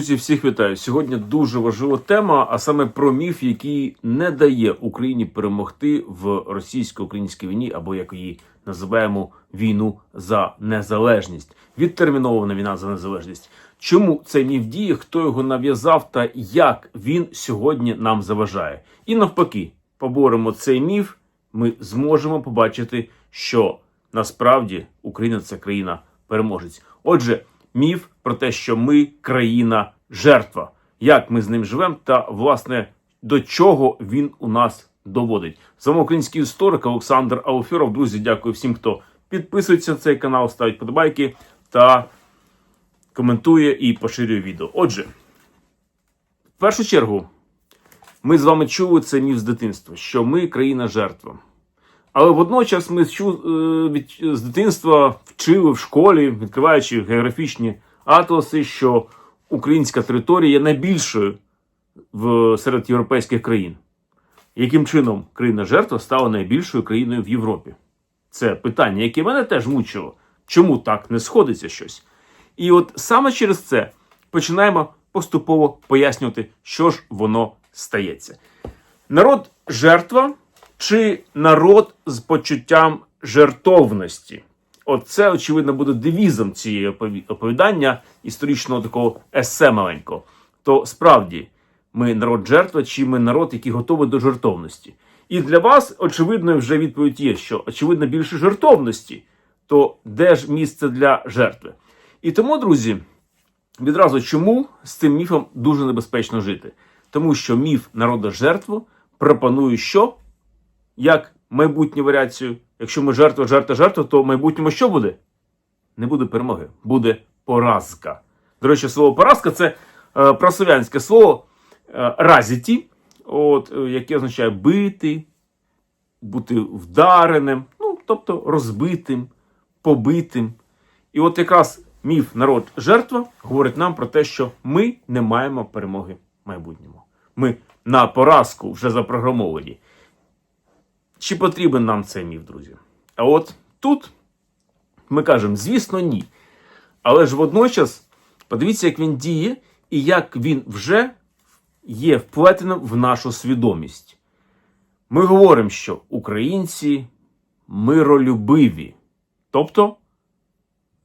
Друзі, всіх вітаю. Сьогодні дуже важлива тема, а саме про міф, який не дає Україні перемогти в російсько-українській війні, або як її називаємо війну за незалежність. Відтермінована війна за незалежність. Чому цей міф діє? Хто його нав'язав та як він сьогодні нам заважає? І навпаки, поборемо цей міф. Ми зможемо побачити, що насправді Україна це країна переможець. Отже, міф про те, що ми країна жертва, як ми з ним живемо, та власне до чого він у нас доводить. Саме український історик Олександр Ауфіров. Друзі, дякую всім, хто підписується на цей канал, ставить подобайки та коментує і поширює відео. Отже, в першу чергу, ми з вами чули це міф з дитинства, що ми країна жертва. Але водночас ми е, з дитинства вчили в школі, відкриваючи географічні атласи, що українська територія є найбільшою в, серед європейських країн. Яким чином країна жертва стала найбільшою країною в Європі? Це питання, яке мене теж мучило. Чому так не сходиться щось? І от саме через це починаємо поступово пояснювати, що ж воно стається. Народ жертва чи народ з почуттям жертовності? Оце, очевидно, буде девізом цієї оповідання історичного такого есе маленького. То справді ми народ жертва, чи ми народ, який готовий до жертовності? І для вас, очевидно, вже відповідь є, що очевидно більше жертовності, то де ж місце для жертви? І тому, друзі, відразу чому з цим міфом дуже небезпечно жити? Тому що міф народа жертву пропонує що? Як майбутню варіацію? Якщо ми жертва, жертва, жертва, то в майбутньому що буде? Не буде перемоги, буде поразка. До речі, слово поразка це е, прослов'янське слово е, разіті, от, е, яке означає бити, бути вдареним, ну, тобто розбитим, побитим. І от якраз міф народ жертва говорить нам про те, що ми не маємо перемоги в майбутньому. Ми на поразку вже запрограмовані. Чи потрібен нам цей міф, друзі? А от тут ми кажемо, звісно, ні. Але ж водночас подивіться, як він діє і як він вже є вплетеним в нашу свідомість. Ми говоримо, що українці миролюбиві. Тобто,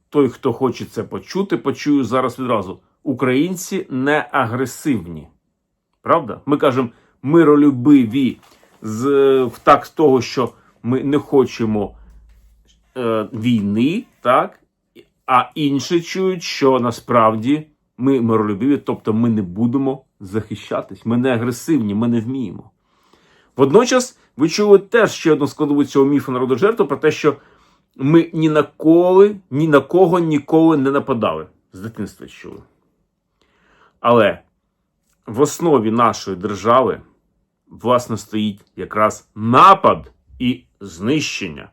той, хто хоче це почути, почує зараз відразу. Українці не агресивні. Правда? Ми кажемо миролюбиві з так того, що ми не хочемо е, війни, так? А інші чують, що насправді ми миролюбиві, тобто ми не будемо захищатись, ми не агресивні, ми не вміємо. Водночас ви чули теж ще одну складову цього міфу народу жертву про те, що ми ні на коли, ні на кого ніколи не нападали. З дитинства чули. Але в основі нашої держави, власне, стоїть якраз напад і знищення,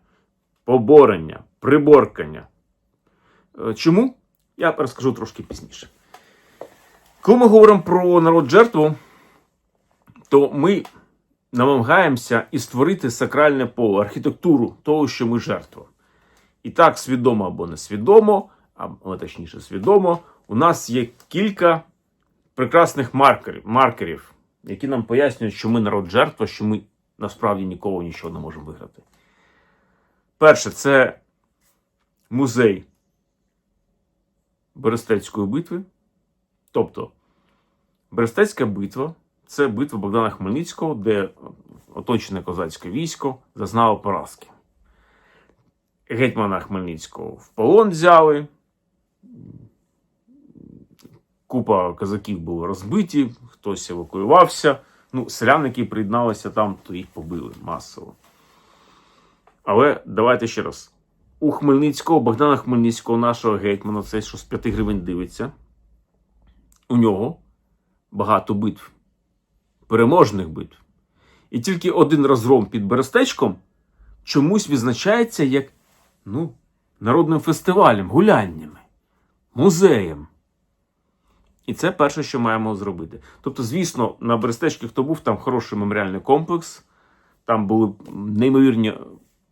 поборення, приборкання. Е, Чому? Я розкажу трошки пізніше. Коли ми говоримо про народ жертву, то ми намагаємося і створити сакральне поле, архітектуру того, що ми жертва. І так, свідомо або несвідомо, або точніше свідомо, у нас є кілька прекрасних маркерів, маркерів, які нам пояснюють, що ми народ жертва, що ми насправді ніколи нічого не можемо виграти. Перше, це музей Берестецької битви. Тобто, Берестецька битва це битва Богдана Хмельницького, де оточене козацьке військо зазнало поразки. Гетьмана Хмельницького в полон взяли. Купа козаків були розбиті, хтось евакуювався. Ну, селяни, які приєдналися там, то їх побили масово. Але давайте ще раз. У Хмельницького, Богдана Хмельницького, нашого гетьмана, це що з 5 гривень дивиться. У нього багато битв, переможних битв. І тільки один розгром під Берестечком чомусь відзначається як ну, народним фестивалем, гуляннями, музеєм. І це перше, що маємо зробити. Тобто, звісно, на Берестечці, хто був, там хороший меморіальний комплекс, там були неймовірні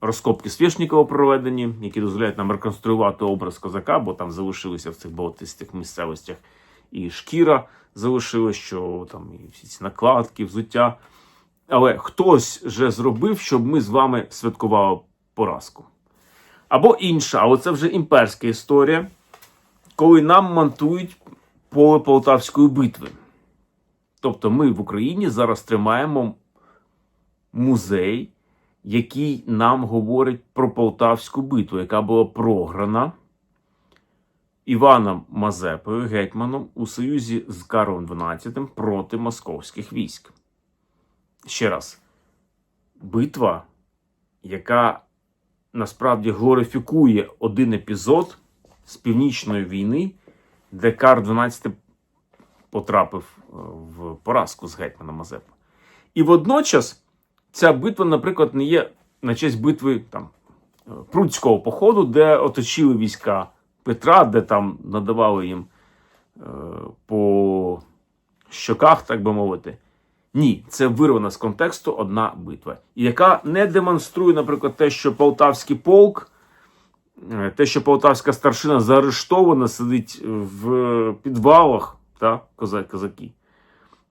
розкопки Свєшнікова проведені, які дозволяють нам реконструювати образ козака, бо там залишилися в цих болотистих місцевостях. і шкіра залишилась, що там і всі ці накладки, взуття. Але хтось же зробив, щоб ми з вами святкували поразку. Або інша, але це вже імперська історія, коли нам монтують поле Полтавської битви. Тобто ми в Україні зараз тримаємо музей, який нам говорить про Полтавську битву, яка була програна Іваном Мазепою, гетьманом, у союзі з Карлом XII проти московських військ. Ще раз, битва, яка насправді глорифікує один епізод з північної війни, де Карл XII потрапив е, в поразку з гетьманом Мазепи. І водночас ця битва, наприклад, не є на честь битви там, е, Прудського походу, де оточили війська Петра, де там надавали їм е, по щоках, так би мовити. Ні, це вирвана з контексту одна битва, яка не демонструє, наприклад, те, що Полтавський полк, те, що Полтавська старшина заарештована, сидить в підвалах та коза- козаки.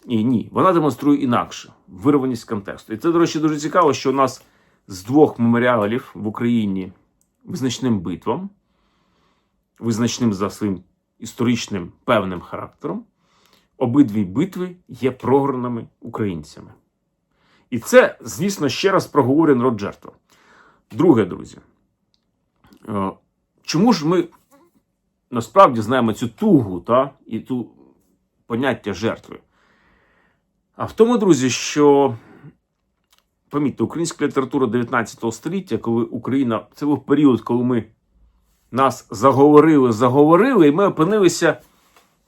І ні, вона демонструє інакше вирваність контексту. І це, до речі, дуже цікаво, що у нас з двох меморіалів в Україні визначним битвам, визначним за своїм історичним певним характером, обидві битви є програними українцями. І це, звісно, ще раз проговорює народ жертва. Друге, друзі, е, чому ж ми насправді знаємо цю тугу та, і ту поняття жертви? А в тому, друзі, що помітьте, українська література 19 століття, коли Україна, це був період, коли ми нас заговорили, заговорили, і ми опинилися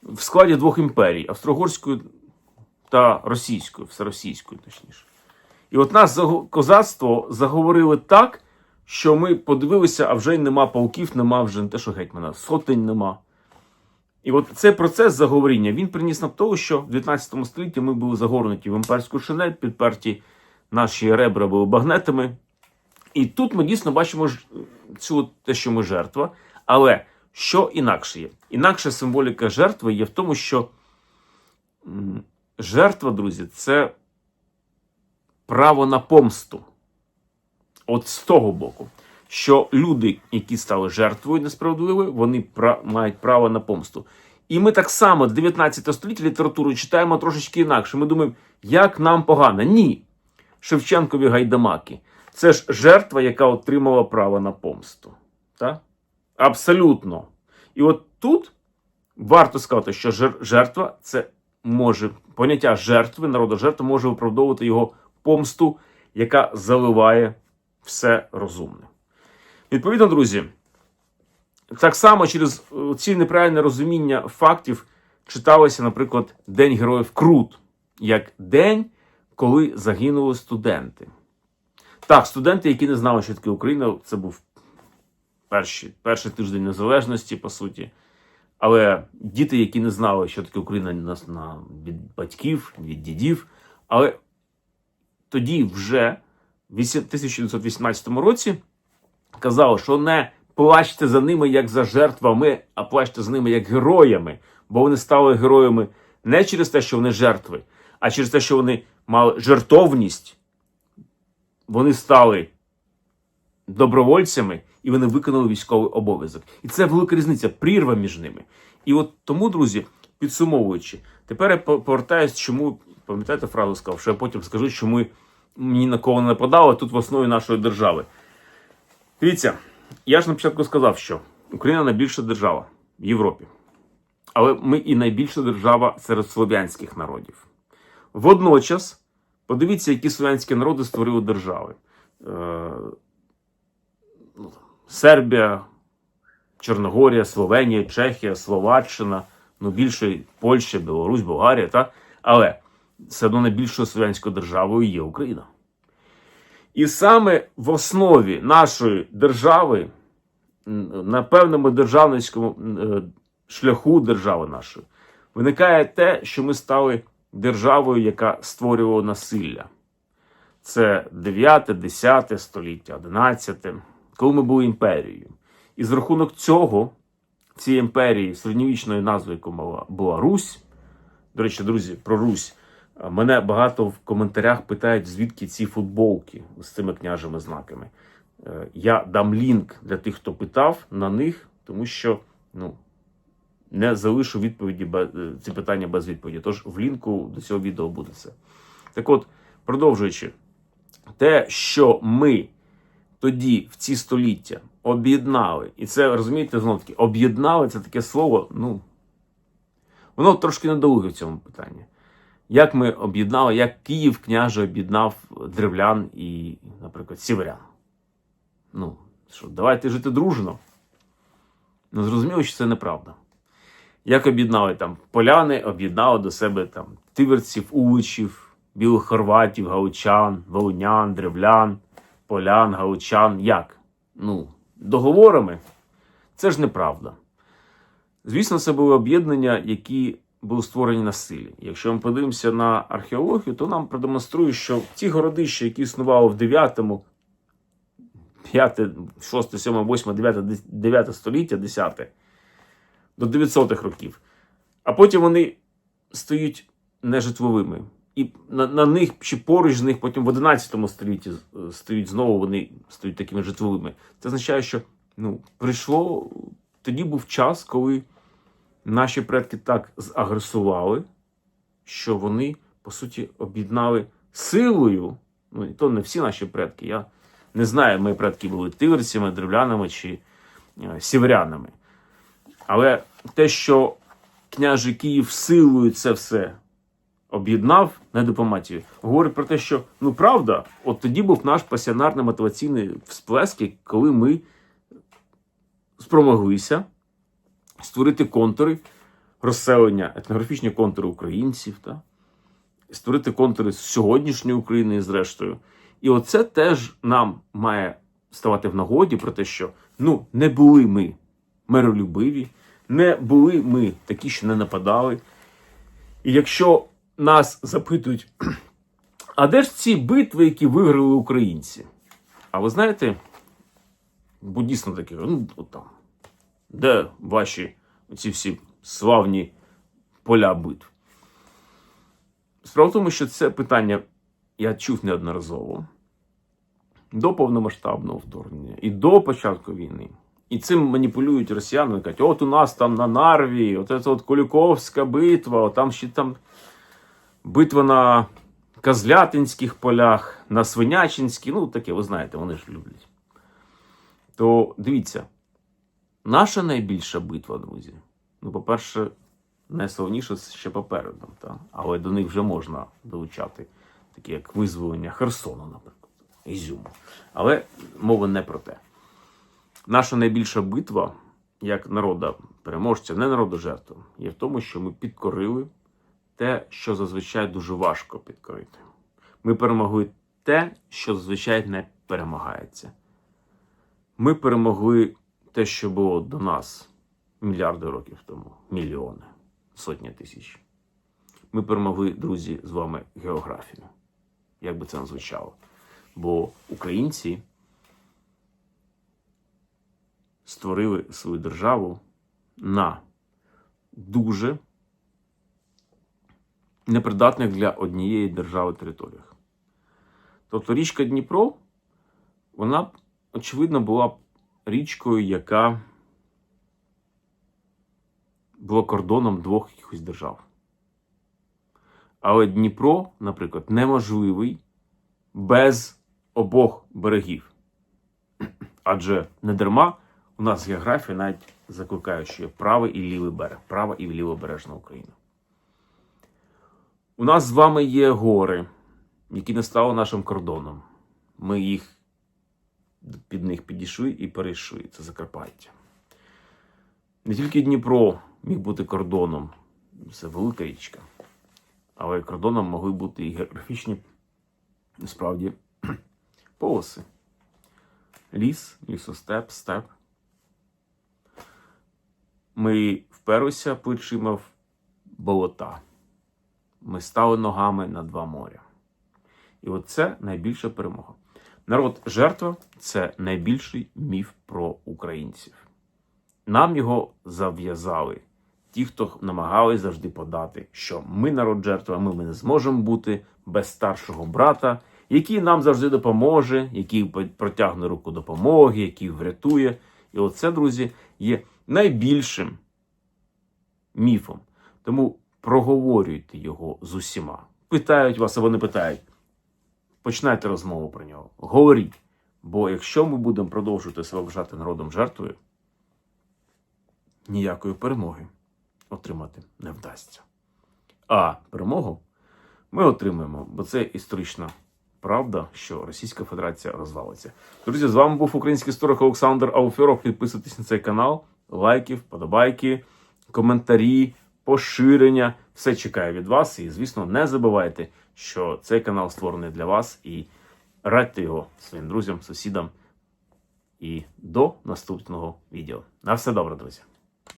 в складі двох імперій австро-угорської та російської, всеросійської, точніше. І от нас козацтво заговорили так, що ми подивилися, а вже й нема полків, нема вже не те, що гетьмана, сотень нема. І от цей процес заговоріння він приніс нам того, що в 19 столітті ми були загорнуті в імперську шинель, підперті наші ребра були багнетами. І тут ми дійсно бачимо цю те, що ми жертва. Але що інакше є? Інакша символіка жертви є в тому, що жертва, друзі, це право на помсту. От з того боку, що люди, які стали жертвою несправедливою, вони мають право на помсту. І ми так само 19 століття літературу читаємо трошечки інакше. Ми думаємо, як нам погано. Ні. Шевченкові гайдамаки. Це ж жертва, яка отримала право на помсту. Так? Абсолютно. І от тут варто сказати, що жертва це може поняття жертви, народу жертви може виправдовувати його помсту, яка заливає все розумне. Відповідно, друзі, так само через е, ці неправильне розуміння фактів читалося, наприклад, День Героїв Крут, як день, коли загинули студенти. Так, студенти, які не знали, що таке Україна, це був перший, перший тиждень незалежності, по суті. Але діти, які не знали, що таке Україна на, на, від батьків, від дідів. Але тоді вже 1918 році казали, що не плачте за ними як за жертвами, а плачте за ними як героями, бо вони стали героями не через те, що вони жертви, а через те, що вони мали жертовність. Вони стали добровольцями і вони виконали військовий обов'язок. І це велика різниця, прірва між ними. І от тому, друзі, підсумовуючи, тепер я по- повертаюсь, чому пам'ятаєте фразу сказав, що я потім скажу, чому ні на кого не нападали тут в основі нашої держави. Дивіться, я ж на початку сказав, що Україна найбільша держава в Європі. Але ми і найбільша держава серед слов'янських народів. Водночас, подивіться, які слов'янські народи створили держави. Е, ну, Сербія, Чорногорія, Словенія, Чехія, Словаччина, ну більше Польща, Білорусь, Болгарія, так? але все одно найбільшою слов'янською державою є Україна. І саме в основі нашої держави, на певному державницькому е, шляху держави нашої, виникає те, що ми стали державою, яка створювала насилля. Це 9, 10 століття, 11, коли ми були імперією. І з рахунок цього цієї імперії середньовічною назвою, була, була Русь. До речі, друзі, про Русь. Мене багато в коментарях питають, звідки ці футболки з цими княжими знаками. Е, Я дам лінк для тих, хто питав на них, тому що ну, не залишу відповіді е, ці питання без відповіді. Тож в лінку до цього відео буде це. Так от, продовжуючи, те, що ми тоді, в ці століття, об'єднали, і це розумієте, знов таки, об'єднали це таке слово, ну, воно трошки недолуге в цьому питанні. Як ми об'єднали, як Київ княже об'єднав древлян і, наприклад, сіверян. Ну, що, давайте жити дружно. Ну, зрозуміло, що це неправда. Як об'єднали там поляни, об'єднали до себе там тиверців, уличів, білих хорватів, галичан, волинян, древлян, полян, галичан. Як? Ну, договорами. Це ж неправда. Звісно, це були об'єднання, які були створені на силі. Якщо ми подивимося на археологію, то нам продемонструє, що ті городища, які існували в 9, 5, 6, 7, 8, 9, 9 століття, 10 до 900-х років, а потім вони стають нежитловими. І на, на них чи поруч з них потім в 11 столітті е, стають знову, вони стають такими житловими. Це означає, що ну, прийшло тоді був час, коли наші предки так загресували, що вони, по суті, об'єднали силою. Ну, і то не всі наші предки. Я не знаю, мої предки були тиверцями, древлянами чи е, сіверянами. Але те, що княжий Київ силою це все об'єднав на дипломатію, говорить про те, що ну правда, от тоді був наш пасіонарний мотиваційний всплеск, коли ми спромоглися створити контури розселення, етнографічні контури українців, та? створити контури сьогоднішньої України, зрештою. І оце теж нам має ставати в нагоді про те, що ну не були ми миролюбиві, не були ми такі, що не нападали. І якщо нас запитують, а де ж ці битви, які виграли українці? А ви знаєте, бо дійсно таке, ну там, де ваші ці всі славні поля битв? Справа в тому, що це питання я чув неодноразово до повномасштабного вторгнення і до початку війни. І цим маніпулюють росіяни. Кажуть, от у нас там на Нарві, от це от Куліковська битва, от там ще там битва на Козлятинських полях, на Свинячинській, ну таке, ви знаєте, вони ж люблять. То дивіться, наша найбільша битва, друзі. Ну, по-перше, найславніше ще попереду, та? але до них вже можна долучати, такі як визволення Херсону, наприклад, Ізюму. Але мова не про те. Наша найбільша битва як народа переможця, не народу жертву, є в тому, що ми підкорили те, що зазвичай дуже важко підкорити. Ми перемогли те, що зазвичай не перемагається. Ми перемогли те, що було до нас мільярди років тому, мільйони, сотні тисяч. Ми перемогли, друзі, з вами географію. Як би це не звучало. Бо українці створили свою державу на дуже непридатних для однієї держави територіях. Тобто річка Дніпро, вона, очевидно, була річкою, яка була кордоном двох якихось держав. Але Дніпро, наприклад, неможливий без обох берегів. Адже не дарма у нас географія навіть закликає, що є правий і лівий берег, права і лівобережна Україна. У нас з вами є гори, які не стали нашим кордоном. Ми їх під них підійшли і перейшли. Це Закарпаття. Не тільки Дніпро міг бути кордоном, це велика річка. Але кордоном могли бути і географічні, насправді, полоси. Ліс, лісостеп, степ. Ми вперлися плечима в болота. Ми стали ногами на два моря. І оце найбільша перемога. Народ жертва це найбільший міф про українців. нам його зав'язали. Ті, хто намагались завжди подати, що ми народ жертва, ми, ми не зможемо бути без старшого брата, який нам завжди допоможе, який протягне руку допомоги, який врятує. І оце, друзі, є найбільшим міфом. Тому проговорюйте його з усіма. Питають вас, а вони питають. Починайте розмову про нього. Говоріть. Бо якщо ми будемо продовжувати себе вважати народом жертвою, ніякої перемоги отримати не вдасться. А перемогу ми отримаємо, бо це історична правда, що Російська Федерація розвалиться. Друзі, з вами був український історик Олександр Ауферов. Підписуйтесь на цей канал, лайки, вподобайки, коментарі, поширення. Все чекаю від вас. І, звісно, не забувайте, що цей канал створений для вас і радьте його своїм друзям, сусідам. І до наступного відео. На все добре, друзі!